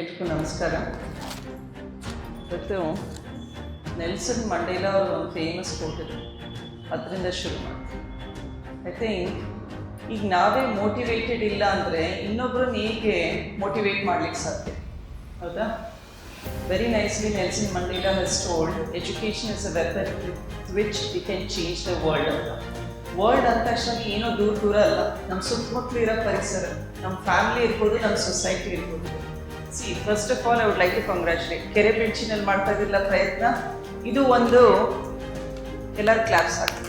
ಎಲ್ರಿಗೂ ನಮಸ್ಕಾರ. ಇವತ್ತು ನೆಲ್ಸನ್ ಮಂಡೇಲ ಅವ್ರ ಒಂದು ಫೇಮಸ್ ಕೋಟ್ ಇದೆ. ಅದರಿಂದ ಶುರು ಮಾಡ್ತೀವಿ ಐ ಥಿಂಕ್ ಈಗ ನಾವೇ ಮೋಟಿವೇಟೆಡ್ ಇಲ್ಲ ಅಂದರೆ ಇನ್ನೊಬ್ಬರು ಹೇಗೆ ಮೋಟಿವೇಟ್ ಮಾಡ್ಲಿಕ್ಕೆ ಸಾಧ್ಯ? ಹೌದಾ? Very nicely Nelson Mandela has told education is a weapon which we can change the world ಅಂತ. ವರ್ಲ್ಡ್ ಅಂದ ತಕ್ಷಣ ಏನೋ ದೂರ ದೂರ ಅಲ್ಲ. ನಮ್ಮ ಸುತ್ತಮುತ್ತಲು ಇರೋ ಪರಿಸರ ನಮ್ಮ ಫ್ಯಾಮಿಲಿ ಇರ್ಬೋದು ನಮ್ಮ ಸೊಸೈಟಿ ಇರ್ಬೋದು. See first of all I would like to congratulate ಕೆರೆ ಬೆಂಚಿನಲ್ಲಿ ಮಾಡ್ತಾ ಇದ್ದಿಲ್ಲ ಪ್ರಯತ್ನ. ಇದು ಒಂದು ಎಲ್ಲರ claps hockey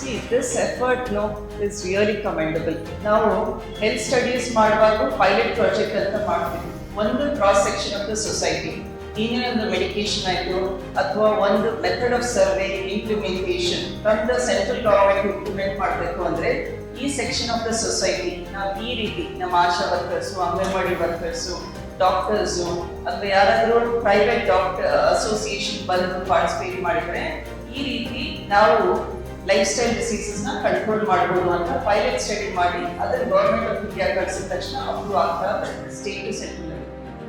see this effort no is really commendable ನಾವು ಹೆಲ್ತ್ ಸ್ಟಡೀಸ್ ಮಾಡುವಾಗ ಪೈಲಟ್ ಪ್ರಾಜೆಕ್ಟ್ ಅಂತ ಮಾಡ್ತೀವಿ. ಒಂದು cross section of the society ಏನೇ ಒಂದು ಮೆಡಿಕೇಶನ್ ಆಯಿತು, ಅಥವಾ ಒಂದು method of survey implementation from the central government implement ಮಾಡಬೇಕು ಅಂದರೆ ಈ ಸೆಕ್ಷನ್ ಆಫ್ ದ ಸೊಸೈಟಿ ನಾವು ಈ ರೀತಿ ನಮ್ಮ ASHA workers anganwadi workers doctors ಅಥವಾ ಯಾರಾದರೂ ಪ್ರೈವೇಟ್ ಡಾಕ್ಟರ್ ಅಸೋಸಿಯೇಷನ್ ಬಂದು ಪಾರ್ಟಿಸಿಪೇಟ್ ಮಾಡಿದರೆ ಈ ರೀತಿ ನಾವು ಲೈಫ್ ಸ್ಟೈಲ್ ಡಿಸೀಸಸ್ನ ಕಂಟ್ರೋಲ್ ಮಾಡ್ಬೋದು ಅಂತ ಪೈಲಟ್ ಸ್ಟಡಿ ಮಾಡಿ ಅದನ್ನು ಗೌರ್ಮೆಂಟ್ ಆಫ್ ಇಂಡಿಯಾ ಕಳಿಸಿದ ತಕ್ಷಣ ಅಪ್ರೂವ್ ಆಗ್ತಾ state to central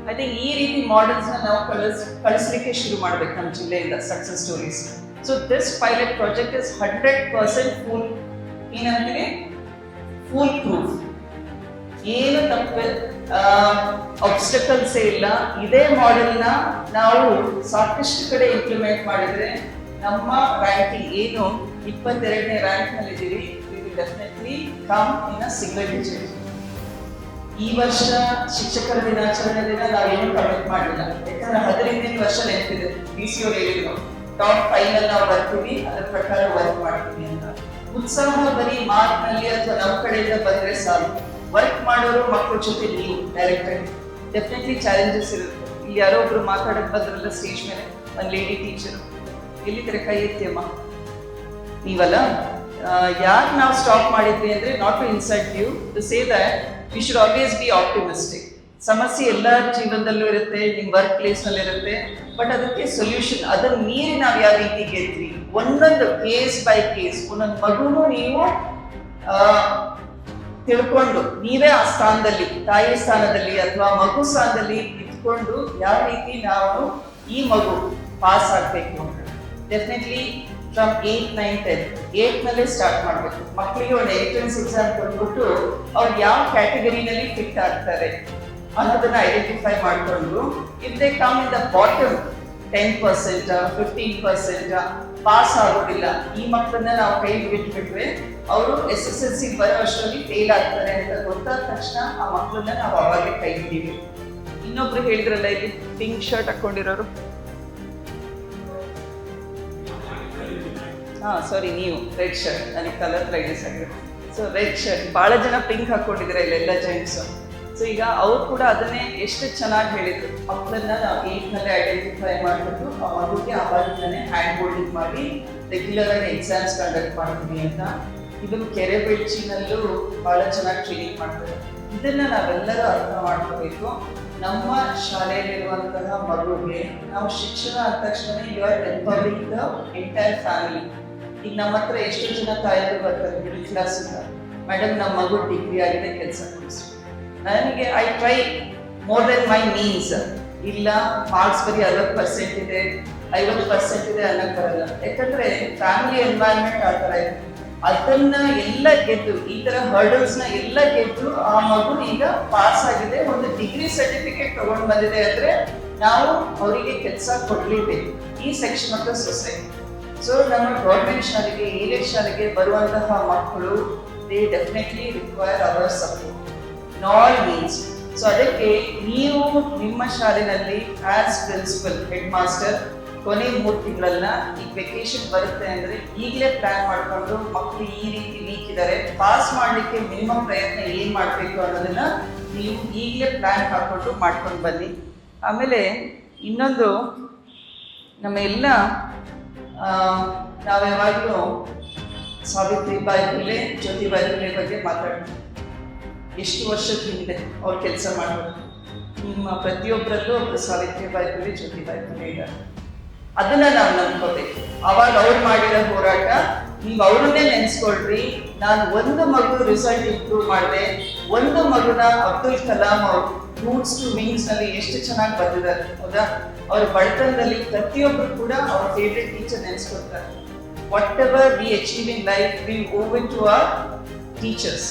I think ಈ ರೀತಿ ಮಾಡೆಲ್ಸ್ನ ನಾವು ಕಳಿಸ್, ಕಳಿಸ್ಲಿಕ್ಕೆ ಶುರು ಮಾಡ್ಬೇಕು ನಮ್ಮ ಜಿಲ್ಲೆಯಿಂದ success stories so this pilot project is hundred percent full ಏನಂತೀವಿ ಫುಲ್ ಪ್ರೂಫ್ ಏನು ತಪ್ಪು ಆಬ್ಸ್ಟಕಲ್ಸೇ ಇಲ್ಲ. ಇದೇ ಮಾಡೆಲ್ನ ನಾವು ಸಾಕಷ್ಟು ಕಡೆ ಇಂಪ್ಲಿಮೆಂಟ್ ಮಾಡಿದ್ರೆ ನಮ್ಮ ರ್ಯಾಂಕಿಂಗ್ ಏನು ಇಪ್ಪತ್ತೆರಡನೇ ರ್ಯಾಂಕ್ನಲ್ಲಿ ಇದ್ದೀವಿ we will definitely come in a single digit ಈ ವರ್ಷ ಶಿಕ್ಷಕರ ದಿನಾಚರಣೆ ದಿನ ನಾವೇನು ಕಮಿಟ್ ಮಾಡಿಲ್ಲ. ಯಾಕಂದ್ರೆ ಹದಿನೈದನೇ ವರ್ಷ ನೆನಪಿದೆ ಬಿ ಸಿ ಅವ್ರು ಹೇಳಿದ್ರು. ಟಾಪ್ ಅಲ್ಲಿ ನಾವು ಬರ್ತೀವಿ, ಅದ್ರ ಪ್ರಕಾರ ವರ್ಕ್ ಮಾಡ್ತೀವಿ ಅಂತ. ಉತ್ಸಾಹ ಬರೀ ಮಾರ್ಕ್ನಲ್ಲಿ ಅಥವಾ ನಮ್ಮ ಕಡೆಯಿಂದ ಬಂದ್ರೆ ಸಾಲು ವರ್ಕ್ ಮಾಡೋರು ಮಕ್ಕಳ ಜೊತೆ ನೀವು ಡೈರೆಕ್ಟ್ ಆಗಿ ಡೆಫಿನೆಟ್ಲಿ ಚಾಲೆಂಜಸ್ ಇರುತ್ತೆ. ಇಲ್ಲಿ ಯಾರೋ ಒಬ್ರು ಮಾತಾಡಕ್ ಬಂದ್ರಲ್ಲ ಸ್ಟೇಜ್ ಮೇಲೆ, ಒಂದು ಲೇಡಿ ಟೀಚರು ಎಲ್ಲಿದ್ರೆ ಕೈ ಎತ್ತಿಯಮ್ಮ ನೀವಲ್ಲ? ಯಾಕೆ ನಾವು ಸ್ಟಾಪ್ ಮಾಡಿದ್ವಿ ಅಂದ್ರೆ not to insult you to say that we should always be optimistic ಸಮಸ್ಯೆ ಎಲ್ಲ ಜೀವನದಲ್ಲೂ ಇರುತ್ತೆ ನಿಮ್ಮ ವರ್ಕ್ ಪ್ಲೇಸ್ನಲ್ಲಿ ಇರುತ್ತೆ. ಬಟ್ ಅದಕ್ಕೆ ಸೊಲ್ಯೂಷನ್ ಅದನ್ನ ಮೀರಿ ನಾವು ಯಾವ ರೀತಿ ಗೆದ್ವಿ? ಒಂದೊಂದು ಕೇಸ್ ಬೈ ಕೇಸ್ ಒಂದೊಂದು ಮಗುನು ನೀವು ತಿಳ್ಕೊಂಡು ನೀವೇ ಆ ಸ್ಥಾನದಲ್ಲಿ, ತಾಯಿ ಸ್ಥಾನದಲ್ಲಿ ಅಥವಾ ಮಗು ಸ್ಥಾನದಲ್ಲಿ ಇದ್ಕೊಂಡು ಯಾವ ರೀತಿ ನಾವು ಈ ಮಗು ಪಾಸ್ ಆಗಬೇಕು definitely from eight nine ten ಏಯ್ಟ್ನಲ್ಲೇ start ಮಾಡಬೇಕು. ಮಕ್ಕಳಿಗೆ ಒಂದು ಎಂಟ್ರೆನ್ಸ್ ಎಕ್ಸಾಮ್ ಕೊಟ್ಬಿಟ್ಟು ಅವ್ರು ಯಾವ ಕ್ಯಾಟಗರಿನಲ್ಲಿ ಫಿಟ್ ಆಗ್ತಾರೆ ಅನ್ನೋದನ್ನ ಐಡೆಂಟಿಫೈ ಮಾಡಿಕೊಂಡು if they come in the bottom ten percent fifteen percent pass ಆಗೋದಿಲ್ಲ. ಈ ಮಕ್ಕಳನ್ನ ನಾವು ಕೈ ಬಿಟ್ಬಿಟ್ರೆ ಅವರು ಎಸ್ ಎಸ್ ಎಲ್ ಸಿ ಬರೋ ಅಷ್ಟರಲ್ಲಿ ಫೇಲ್ ಆಗ್ತಾರೆ ಅಂತ ಗೊತ್ತಾದ ತಕ್ಷಣ ಆ ಮಕ್ಕಳನ್ನ ನಾವು ಅವಾಗಲೇ ಕೈ ಹಿಡಿವಿ ಇನ್ನೊಬ್ರು ಹೇಳಿದ್ರಲ್ಲ ಇಲ್ಲಿ ಪಿಂಕ್ ಶರ್ಟ್ ಹಾಕೊಂಡಿರೋರು? ಹಾ ಸಾರಿ ನೀವು. ರೆಡ್ ಶರ್ಟ್ ನನಗೆ ಕಲರ್ ಬ್ರೈಟ್ನೆಸ್ ಆಗಿದೆ ಸೊ ರೆಡ್ ಶರ್ಟ್ ಭಾಳ ಜನ ಪಿಂಕ್ ಹಾಕೊಂಡಿದ್ರೆ ಇಲ್ಲೆಲ್ಲ ಜೆಂಟ್ಸು ಸೊ ಈಗ ಅವ್ರು ಕೂಡ ಅದನ್ನೇ ಎಷ್ಟು ಚೆನ್ನಾಗಿ ಹೇಳಿದ್ರು. ಮಕ್ಕಳನ್ನ ನಾವು ಏಟ್ನಲ್ಲೇ ಐಡೆಂಟಿಫೈ ಮಾಡಿಬಿಟ್ಟು, ಆ ಮಗುಗೆ ಆವಾಗಿಂದನೇ ಹ್ಯಾಂಡ್ ಹೋಲ್ಡಿಂಗ್ ಮಾಡಿ ರೆಗ್ಯುಲರ್ ಆಗಿ ಎಕ್ಸಾಮ್ಸ್ ಕಂಡಕ್ಟ್ ಮಾಡ್ತೀವಿ ಅಂತ. ಇದನ್ನು ಕೆರೆ ಬೆಳಚಿನಲ್ಲೂ ಬಹಳ ಚೆನ್ನಾಗಿ ಟ್ರೈನಿಂಗ್ ಮಾಡ್ತಾರೆ. ಇದನ್ನ ನಾವೆಲ್ಲರೂ ಅರ್ಥ ಮಾಡ್ಕೋಬೇಕು. ನಮ್ಮ ಶಾಲೆಯಲ್ಲಿರುವಂತಹ ಮಗುಗೆ ನಾವು ಶಿಕ್ಷಣ ಅಂದ ತಕ್ಷಣ you are empowering the entire family ಈಗ ನಮ್ಮ ಹತ್ರ ಎಷ್ಟು ಜನ ತಾಯಿಯರು ಬರ್ತಾರೆ ಮಿಡಲ್ ಕ್ಲಾಸ್ ಮೇಡಮ್ ನಮ್ಮ ಮಗು ಡಿಗ್ರಿ ಆಗಿದೆ, ಕೆಲಸ ಕೊಡಿಸಿ ನನಗೆ I try more then my means ಇಲ್ಲ ಮಾರ್ಕ್ಸ್ ಬರೀ ಅರವತ್ತು ಪರ್ಸೆಂಟ್ ಇದೆ, ಐವತ್ತು ಪರ್ಸೆಂಟ್ ಇದೆ ಬರಲ್ಲ. ಯಾಕಂದ್ರೆ ಫ್ಯಾಮಿಲಿ ಎನ್ವೈರ್ಮೆಂಟ್ ಆ ಥರ ಇದೆ ಅದನ್ನ ಎಲ್ಲ ಗೆದ್ದು, ಈ ತರ ಹರ್ಡಲ್ಸ್ನ ಎಲ್ಲ ಗೆದ್ದು ಆ ಮಗು ಈಗ ಪಾಸ್ ಆಗಿದೆ, ಒಂದು ಡಿಗ್ರಿ ಸರ್ಟಿಫಿಕೇಟ್ ತಗೊಂಡ್ ಬಂದಿದೆ ಅಂದ್ರೆ ನಾವು ಅವರಿಗೆ ಕೆಲಸ ಕೊಡ್ಲೇಬೇಕು ಈ section of the society so ನಮ್ಮ ಗೌರ್ಮೆಂಟ್ ಶಾಲೆಗೆ ಶಾಲೆಗೆ ಬರುವಂತಹ ಮಕ್ಕಳು they definitely require our support means so ಅದಕ್ಕೆ ನೀವು ನಿಮ್ಮ ಶಾಲೆಯಲ್ಲಿ ಆಸ್ ಪ್ರಿನ್ಸಿಪಲ್ ಹೆಡ್ ಮಾಸ್ಟರ್ ಕೊನೆ ಮೂರು ತಿಂಗಳನ್ನ ಈ ವೆಕೇಶನ್ ಬರುತ್ತೆ ಅಂದ್ರೆ ಈಗಲೇ ಪ್ಲಾನ್ ಮಾಡಿಕೊಂಡು ಮಕ್ಕಳು ಈ ರೀತಿ ವೀಕ್ ಇದ್ದಾರೆ ಪಾಸ್ ಮಾಡಲಿಕ್ಕೆ ಮಿನಿಮಮ್ ಪ್ರಯತ್ನ ಏನ್ ಮಾಡಬೇಕು ಅನ್ನೋದನ್ನ ನೀವು ಈಗಲೇ ಪ್ಲಾನ್ ಹಾಕೊಂಡು ಮಾಡ್ಕೊಂಡು ಬನ್ನಿ. ಆಮೇಲೆ ಇನ್ನೊಂದು ನಮ್ಮ ಎಲ್ಲ ನಾವು ಯಾವಾಗಲೂ ಸಾವಿತ್ರಿಬಾಯಿ ಫುಲೆ ಜ್ಯೋತಿಬಾಯಿ ಫುಲೆ ಬಗ್ಗೆ ಮಾತಾಡ್ತೀವಿ. ಎಷ್ಟು ವರ್ಷದ ಹಿಂದೆ ಅವ್ರು ಕೆಲಸ ಮಾಡೋದು ನಿಮ್ಮ ಪ್ರತಿಯೊಬ್ಬರಲ್ಲೂ ಒಬ್ಬರು ಸಾವಿತ್ರಿಬಾಯಿ ಫುಲೆ ಜ್ಯೋತಿಬಾಯಿ ಫುಲೆ ಇದ್ದಾರೆ. ಅದನ್ನ ನಾವು ನಂಬ್ಕೋಬೇಕು. ಅವಾಗ ಅವ್ರು ಮಾಡಿರೋ ಹೋರಾಟ ನೀವು ಅವ್ರನ್ನೇ ನೆನೆಸ್ಕೊಳ್ರಿ. ನಾನು ಒಂದು ಮಗು ರಿಸಲ್ಟ್ ಇಂಪ್ರೂವ್ ಮಾಡಿದೆ. ಒಂದು ಮಗುನ ಅಬ್ದುಲ್ ಕಲಾಂ ಅವ್ರು ರೂಟ್ಸ್ ಟು ಮೀನ್ಸ್ನಲ್ಲಿ ಎಷ್ಟು ಚೆನ್ನಾಗಿ ಬಂದಿದ್ದಾರೆ, ಹೌದಾ? ಅವ್ರ ಬಡತನದಲ್ಲಿ ಪ್ರತಿಯೊಬ್ಬರು ಕೂಡ ಅವ್ರ favourite teacher ನೆನೆಸ್ಕೊಳ್ತಾರೆ. Whatever we achieve in life we owe in to our teachers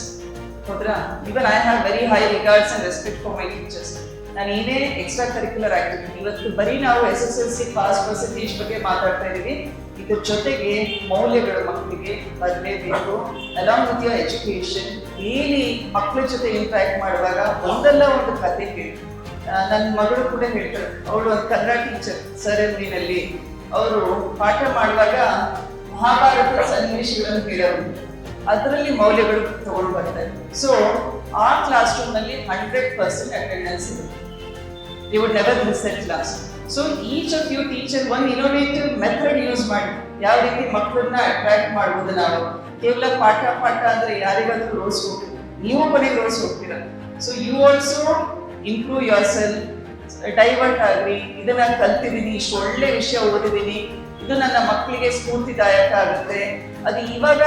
ಹೌದ್ರಾ even I have very high regards and respect for my teachers ನಾನು ಏನೇ ಎಕ್ಸ್ಟ್ರಾ ಕರಿಕ್ಯುಲರ್ ಆಕ್ಟಿವಿಟಿ ಇವತ್ತು ಬರೀ ನಾವು S S L C pass percentage ಬಗ್ಗೆ ಮಾತಾಡ್ತಾ ಇದೀವಿ. ಇದ್ರ ಜೊತೆಗೆ ಮೌಲ್ಯಗಳು ಮಕ್ಕಳಿಗೆ ಬರಲೇಬೇಕು along with your education daily ಮಕ್ಕಳ ಜೊತೆ ಇಂಟ್ರಾಕ್ಟ್ ಮಾಡುವಾಗ ಒಂದಲ್ಲ ಒಂದು ಕತೆ ಕೇಳಿ. ನನ್ನ ಮಗಳು ಕೂಡ ಹೇಳ್ತಾರೆ ಅವಳು ಒಂದು ಕನ್ನಡ ಟೀಚರ್ ಸರ್ ಎಂ ನಲ್ಲಿ ಅವರು ಪಾಠ ಮಾಡುವಾಗ ಮಹಾಭಾರತ ಸನ್ನಿವೇಶಗಳನ್ನು ಕೇಳೋರು. ಅದರಲ್ಲಿ ಮೌಲ್ಯಗಳು ತಗೊಂಡು ಬರ್ತಾರೆ ಸೊ ಆ ಕ್ಲಾಸ್ ರೂಮ್ನಲ್ಲಿ ಹಂಡ್ರೆಡ್ ಪರ್ಸೆಂಟ್ ಅಟೆಂಡೆನ್ಸ್ ಇರುತ್ತೆ you would never miss that class so each of you teacher one innovative method use ಮಾಡಿ. ಯಾವ ರೀತಿ ಮಕ್ಕಳನ್ನ ಅಟ್ರಾಕ್ಟ್ ಮಾಡ್ಬೋದು ನಾವು? ಕೇವಲ ಪಾಠ ಪಾಠ ಅಂದ್ರೆ ಯಾರಿಗಾದ್ರೂ ರೋಸ್ ಹೋಗ್ತೀವಿ ನೀವು ಕೊನೆಗೆ ರೋಸ್ ಹೋಗ್ತೀರಾ so you also improve your self divert ಆಗ್ರಿ ಇದನ್ನ ಕಲ್ತಿದ್ದೀನಿ ಇಷ್ಟು ಒಳ್ಳೆ ವಿಷಯ ಓದಿದ್ದೀನಿ ಇದು ನನ್ನ ಮಕ್ಕಳಿಗೆ ಸ್ಫೂರ್ತಿದಾಯಕ ಆಗುತ್ತೆ. ಅದು ಇವಾಗ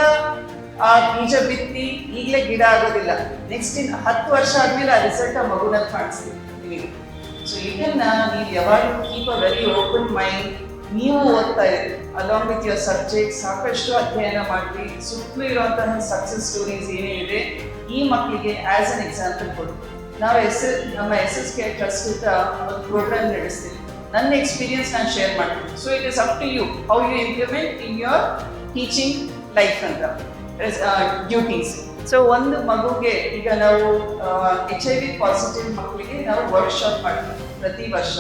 ಆ ಬೀಜ ಬಿತ್ತಿ ಈಗಲೇ ಗಿಡ ಆಗೋದಿಲ್ಲ. ನೆಕ್ಸ್ಟ್ ಇನ್ ಹತ್ತು ವರ್ಷ ಆದ್ಮೇಲೆ ಆ ರಿಸಲ್ಟ್ ಆ ಮಗುನ ಕಾಣಿಸ್ತೀವಿ ನಿಮಗೆ. ಸೊ ಇದನ್ನ ನೀವು ಯಾವಾಗಲೂ keep a very open mind ನೀವು ಓದ್ತಾ ಇರಿ. ಅಲಾಂಗ್ ವಿತ್ ಯುವರ್ ಸಬ್ಜೆಕ್ಟ್ ಸಾಕಷ್ಟು ಅಧ್ಯಯನ ಮಾಡಿ ಸುತ್ತಲೂ ಇರುವಂತಹ ಸಕ್ಸಸ್ ಸ್ಟೋರೀಸ್ ಇದೆ ಈ ಮಕ್ಕಳಿಗೆ ಆಸ್ ಅನ್ ಎಕ್ಸಾಂಪಲ್ ಕೊಡಿ. ನಾವು ಎಸ್ ನಮ್ಮ ಎಸ್ ಎಸ್ ಕೆ ಟ್ರಸ್ಟ್ ಅಂತ ಒಂದು ಪ್ರೋಗ್ರಾಮ್ ನಡೆಸ್ತೀವಿ. ನನ್ನ ಎಕ್ಸ್ಪೀರಿಯನ್ಸ್ ನಾನು ಶೇರ್ ಮಾಡ್ತೀನಿ. So it is up to you how you implement in your teaching life ಅಂತ. ಡ್ಯೂಟೀಸ್ ಸೊ ಒಂದು ಮಗುಗೆ ಈಗ ನಾವು ಎಚ್ ಐ ವಿ ಪಾಸಿಟಿವ್ ಮಕ್ಕಳಿಗೆ ನಾವು ವರ್ಕ್ಶಾಪ್ ಮಾಡ್ತೀವಿ ಪ್ರತಿ ವರ್ಷ.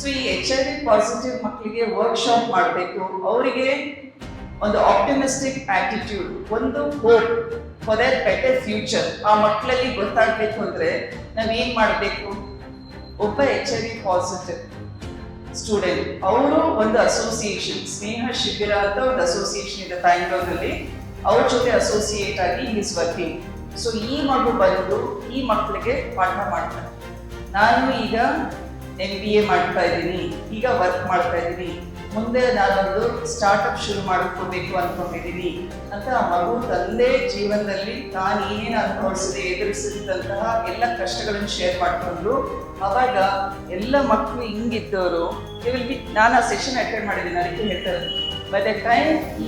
ಸೊ ಈ ಎಚ್ ಐ ವಿ ಪಾಸಿಟಿವ್ ಮಕ್ಕಳಿಗೆ ವರ್ಕ್ಶಾಪ್ ಮಾಡಬೇಕು. ಅವರಿಗೆ ಒಂದು ಆಪ್ಟಿಮಿಸ್ಟಿಕ್ ಆಟಿಟ್ಯೂಡ್ ಒಂದು hope for their better future ಆ ಮಕ್ಕಳಲ್ಲಿ ಗೊತ್ತಾಗಬೇಕು ಅಂದರೆ ನಾವೇನ್ ಮಾಡಬೇಕು? ಒಬ್ಬ H I V positive student ಅವರು ಒಂದು ಅಸೋಸಿಯೇಷನ್ ಸ್ನೇಹ ಶಿಬಿರ ಅಂತ ಒಂದು ಅಸೋಸಿಯೇಷನ್ ಇದೆ ಬ್ಯಾಂಗ್ಳೂರಲ್ಲಿ ಅವ್ರ ಜೊತೆ ಅಸೋಸಿಯೇಟ್ ಆಗಿ ಈಸ್ ವರ್ಕಿಂಗ್ ಸೊ ಈ ಮಗು ಬಂದು ಈ ಮಕ್ಕಳಿಗೆ ಪಾಠ ಮಾಡ್ತಾರೆ ನಾನು ಈಗ ಎಂ ಬಿ ಎ ಮಾಡ್ತಾ ಇದ್ದೀನಿ, ಈಗ ವರ್ಕ್ ಮಾಡ್ತಾ ಇದ್ದೀನಿ. ಮುಂದೆ ನಾನೊಂದು ಸ್ಟಾರ್ಟ್ಅಪ್ ಶುರು ಮಾಡ್ಕೋಬೇಕು ಅನ್ಕೊಂಡಿದ್ದೀನಿ ಅಂತ ಆ ಮಗು ತಂದೆ ಜೀವನದಲ್ಲಿ ತಾನು ಏನೇನು ಅನುಭವಿಸಿದೆ ಎದುರಿಸಿದಂತಹ ಎಲ್ಲ ಕಷ್ಟಗಳನ್ನು ಶೇರ್ ಮಾಡಿಕೊಂಡು ಅವಾಗ ಎಲ್ಲ ಮಕ್ಕಳು ಹಿಂಗಿದ್ದವರು ವಿಲ್ ನಾನು ಆ ಸೆಷನ್ ಅಟೆಂಡ್ ಮಾಡಿದ್ದೀನಿ, ಅದಕ್ಕೆ ಹೇಳ್ತಾರೆ ಬೈ ಕೈ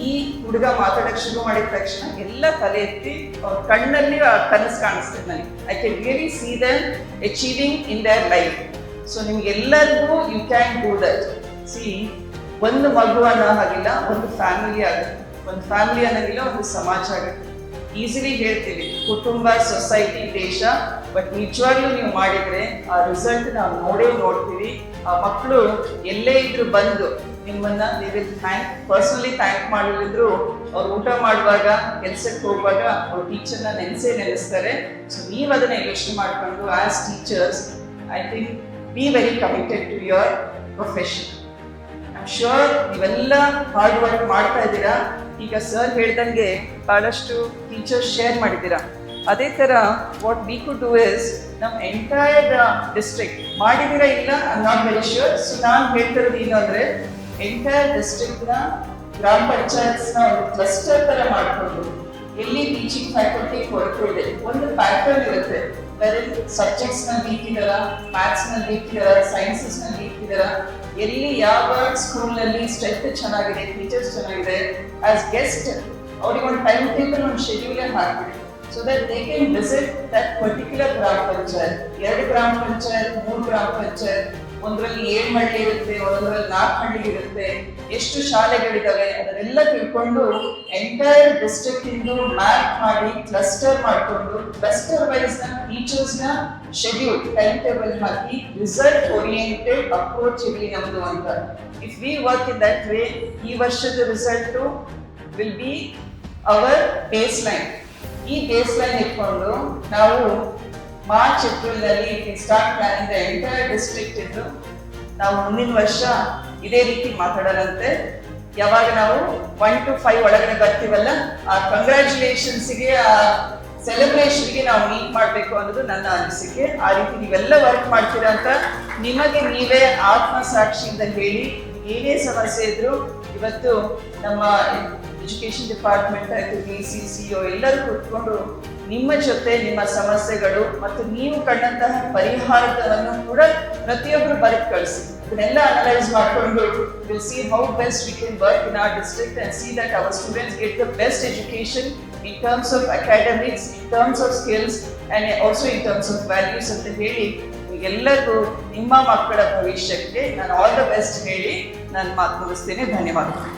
ಈ ಹುಡುಗ ಮಾತಾಡಕ್ಕೆ ಶುರು ಮಾಡಿದ ತಕ್ಷಣ ಎಲ್ಲ ತಲೆ ಎತ್ತಿ ಅವ್ರ ಕಣ್ಣಲ್ಲಿ ಕನಸು ಕಾಣಿಸ್ತದೆ ನನಗೆ. I can really see them achieving in their life so ನಿಮ್ಗೆಲ್ಲರಿಗೂ you can do that see ಒಂದು ಮಗು ಅನ್ನೋ ಹಾಗಿಲ್ಲ ಒಂದು ಫ್ಯಾಮಿಲಿ ಆಗುತ್ತೆ ಒಂದು ಫ್ಯಾಮಿಲಿ ಅನ್ನೋಂಗಿಲ್ಲ, ಒಂದು ಸಮಾಜ ಆಗುತ್ತೆ ಈಸಿಲಿ ಹೇಳ್ತೀವಿ ಕುಟುಂಬ, ಸೊಸೈಟಿ, ದೇಶ, ಬಟ್ ನಿಜವಾಗ್ಲೂ ನೀವು ಮಾಡಿದ್ರೆ ಆ ರಿಸಲ್ಟ್ ನಾವು ನೋಡೇ ನೋಡ್ತೀವಿ. ಆ ಮಕ್ಕಳು ಎಲ್ಲೇ ಇದ್ರು ಬಂದು ನಿಮ್ಮನ್ನ ನೀವು ಥ್ಯಾಂಕ್ ಪರ್ಸನಲಿ ಥ್ಯಾಂಕ್ ಮಾಡಲಿದ್ರು ಅವ್ರು ಊಟ ಮಾಡುವಾಗ, ಕೆಲ್ಸಕ್ಕೆ ಹೋಗುವಾಗ ಅವ್ರ ಟೀಚರ್ನ ನೆನೆಸೇ ನೆನೆಸ್ತಾರೆ. ಸೊ ನೀವು ಅದನ್ನ ಯೋಚನೆ ಮಾಡಿಕೊಂಡು as teachers I think be very committed to your profession I'm sure ನೀವೆಲ್ಲ ಹಾರ್ಡ್ ವರ್ಕ್ ಮಾಡ್ತಾ ಇದ್ದೀರಾ. ಈಗ ಸರ್ ಹೇಳ್ದಂಗೆ ಭಾಳಷ್ಟು ಟೀಚರ್ಸ್ ಶೇರ್ ಮಾಡಿದ್ದೀರಾ? ಅದೇ ಥರ what we could do is ನಮ್ಮ ಎಂಟೈರ್ ಡಿಸ್ಟ್ರಿಕ್ಟ್ ಮಾಡಿದ್ದೀರಾ ಇಲ್ಲ? ನಾಟ್ ವೆರಿ ಶ್ಯೂರ್ ಸೊ ನಾನು ಹೇಳ್ತಿರೋದು ಏನು ಅಂದರೆ ಎಂಟೈರ್ ಡಿಸ್ಟ್ರಿಕ್ಟ್ನ ಗ್ರಾಮ ಪಂಚಾಯತ್ನ ಒಂದು ಕ್ಲಸ್ಟರ್ ಥರ ಮಾಡಿಕೊಂಡು ಎಲ್ಲಿ ಟೀಚಿಂಗ್ ಫ್ಯಾಕಲ್ಟಿ ಕೊಡ್ತಿದೆ, ಒಂದು ಪ್ಯಾಟರ್ನ್ ಇರುತ್ತೆ. ಬೇರೆ ಸಬ್ಜೆಕ್ಟ್ಸ್ನ ಇದಾರ ಮ್ಯಾಥ್ಸ್ನ ಇದಾರ ಸೈನ್ಸಸ್ ವೀಕ್ ಇದಾರ ಎಲ್ಲಿ ಯಾವ ಸ್ಕೂಲ್ನಲ್ಲಿ ಸ್ಟ್ರೆಂತ್ ಚೆನ್ನಾಗಿದೆ ಟೀಚರ್ಸ್ ಚೆನ್ನಾಗಿದೆ ಆಸ್ ಗೆಸ್ಟ್ ಅವ್ರಿಗೆ ಒಂದು ಟೈಮ್ ಟೇಬಲ್ ಒಂದು ಶೆಡ್ಯೂಲ್ ಹಾಕ್ಬಿಡಿ. So that they can visit that particular ಗ್ರಾಮ ಪಂಚಾಯತ್. ಎರಡು ಗ್ರಾಮ ಪಂಚಾಯತ್, ಮೂರು ಗ್ರಾಮ ಪಂಚಾಯತ್ ಒಂದರಲ್ಲಿ ಏಳು ಹಳ್ಳಿ ಇರುತ್ತೆ, ಒಂದರಲ್ಲಿ ನಾಲ್ಕು ಹಳ್ಳಿ ಇರುತ್ತೆ, ಎಷ್ಟು ಶಾಲೆಗಳಿದಾವೆ ಅದನ್ನೆಲ್ಲ ತಿಳ್ಕೊಂಡು ಎಂಟೈರ್ ಡಿಸ್ಟ್ರಿಕ್ಟ್ ಇಂದು ಮ್ಯಾಪ್ ಮಾಡಿ ಕ್ಲಸ್ಟರ್ ಮಾಡಿಕೊಂಡು ಕ್ಲಸ್ಟರ್ ವೈಸ್ನ ಟೀಚರ್ಸ್ನ ಶೆಡ್ಯೂಲ್ ಟೈಮ್ ಟೇಬಲ್ ಹಾಕಿ ರಿಸಲ್ಟ್ ಓರಿಯೆಂಟೆಡ್ ಅಪ್ರೋಚ್ ಇರಲಿ ನಮ್ದು ಅಂತ. If we work in that way ಈ ವರ್ಷದ result will be our base line ಈ ಬೇಸ್ ಲೈನ್ ಇಟ್ಕೊಂಡು ನಾವು ಮಾರ್ಚ್ ಏಪ್ರಿಲ್ನಲ್ಲಿ start planning the entire district ಇದ್ದು ನಾವು ಮುಂದಿನ ವರ್ಷ ಇದೇ ರೀತಿ ಮಾತಾಡೋಣಂತೆ ಯಾವಾಗ ನಾವು ಒನ್ ಟು ಫೈವ್ ಒಳಗಡೆ ಬರ್ತೀವಲ್ಲ, ಆ ಕಂಗ್ರ್ಯಾಚುಲೇಷನ್ಸ್ಗೆ ಆ ಸೆಲೆಬ್ರೇಷನ್ಗೆ ನಾವು ಮೀಟ್ ಮಾಡಬೇಕು ಅನ್ನೋದು ನನ್ನ ಅನಿಸಿಕೆ. ಆ ರೀತಿ ನೀವೆಲ್ಲ ವರ್ಕ್ ಮಾಡ್ತೀರಾ ಅಂತ ನಿಮಗೆ ನೀವೇ ಆತ್ಮಸಾಕ್ಷಿಯಿಂದ ಹೇಳಿ ಏನೇ ಸಮಸ್ಯೆ ಇದ್ರು ಇವತ್ತು ನಮ್ಮ ಎಜುಕೇಶನ್ ಡಿಪಾರ್ಟ್ಮೆಂಟ್ ಆಯಿತು ಬಿ ಸಿ ಸಿ ಎಲ್ಲರೂ ಕೂತ್ಕೊಂಡು ನಿಮ್ಮ ಜೊತೆ ನಿಮ್ಮ ಸಮಸ್ಯೆಗಳು ಮತ್ತು ನೀವು ಕಂಡಂತಹ ಪರಿಹಾರಗಳನ್ನು ಕೂಡ ಪ್ರತಿಯೊಬ್ಬರು ಬರೆದು ಕಳಿಸಿ. ಇದನ್ನೆಲ್ಲ ಅನಲೈಸ್ ಮಾಡಿಕೊಂಡು will see how best we can work in our district and see that our students get the best education in terms of academics in terms of skills and also in terms of values ಅಂತ ಹೇಳಿ ಎಲ್ಲರಿಗೂ ನಿಮ್ಮ ಮಕ್ಕಳ ಭವಿಷ್ಯಕ್ಕೆ ನಾನು all the best ಹೇಳಿ ನಾನು ಮಾತು ಮುಗಿಸ್ತೀನಿ. ಧನ್ಯವಾದಗಳು.